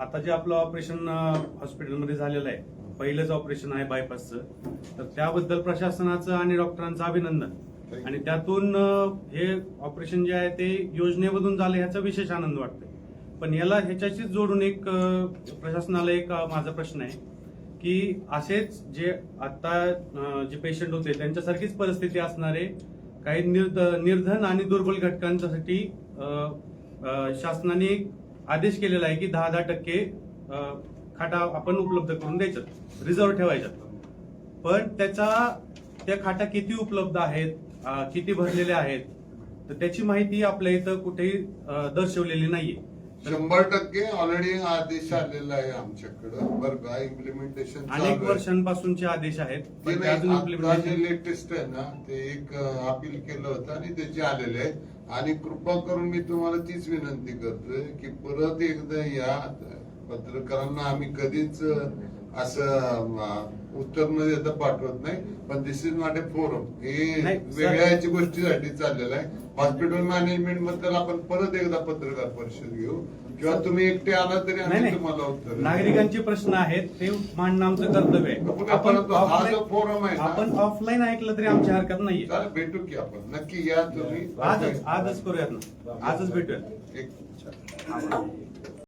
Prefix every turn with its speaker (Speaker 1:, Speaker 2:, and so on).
Speaker 1: आता जे आपलं ऑपरेशन हॉस्पिटलमध्ये झालेलं आहे पहिलंच ऑपरेशन आहे बायपासचं तर त्याबद्दल प्रशासनाचं आणि डॉक्टरांचं अभिनंदन. आणि त्यातून हे ऑपरेशन जे आहे ते योजनेमधून झालं ह्याचा विशेष आनंद वाटतोय. पण याला ह्याच्याशीच जोडून एक प्रशासनाला एक माझा प्रश्न आहे की असेच जे आता जे पेशंट होते त्यांच्यासारखीच परिस्थिती असणारे काही निर्ध निर्धन आणि दुर्बल घटकांसाठी शासनाने आदेश केलेला आहे की दहा दहा टक्के खाटा आपण उपलब्ध करून द्यायच्यात रिझर्व्ह ठेवायच्यात. पण त्याचा त्या खाटा किती उपलब्ध आहेत किती भरलेल्या आहेत तर त्याची माहिती आपल्या इथं कुठेही दर्शवलेली नाहीये.
Speaker 2: शंभर टक्के ऑलरेडी आदेश आलेला आहे आमच्याकडं. बरं का इम्प्लिमेंटेशन
Speaker 1: अनेक वर्षांपासूनचे आदेश आहेत पण ते अजून
Speaker 2: जे
Speaker 1: implementation-
Speaker 2: लेटेस्ट आहे ना ते एक अपील केलं होतं आणि त्याचे आलेले आहे आणि कृपा करून मी तुम्हाला तीच विनंती करतोय की परत एकदा या पत्रकारांना आम्ही कधीच असं उत्तर न देता पाठवत नाही पण this is not a forum हे
Speaker 1: नाही.
Speaker 2: वेगळ्या याची गोष्टीसाठी चाललेलं आहे. हॉस्पिटल मॅनेजमेंटबद्दल आपण परत एकदा पत्रकार परिषद घेऊ. किंवा तुम्ही एकटे आला तरी
Speaker 1: नाही
Speaker 2: आम्ही
Speaker 1: नाही
Speaker 2: तुम्हाला उत्तर.
Speaker 1: नागरिकांचे प्रश्न आहेत ते मांडणं आमचं कर्तव्य आहे. आपण
Speaker 2: हा जो फोरम आहे
Speaker 1: आपण ऑफलाईन ऐकलं तरी आमची हरकत
Speaker 2: चालेल भेटू की आपण. नक्की या तुम्ही.
Speaker 1: आजच आजच करूयात ना. आजच भेटूयात.
Speaker 2: एक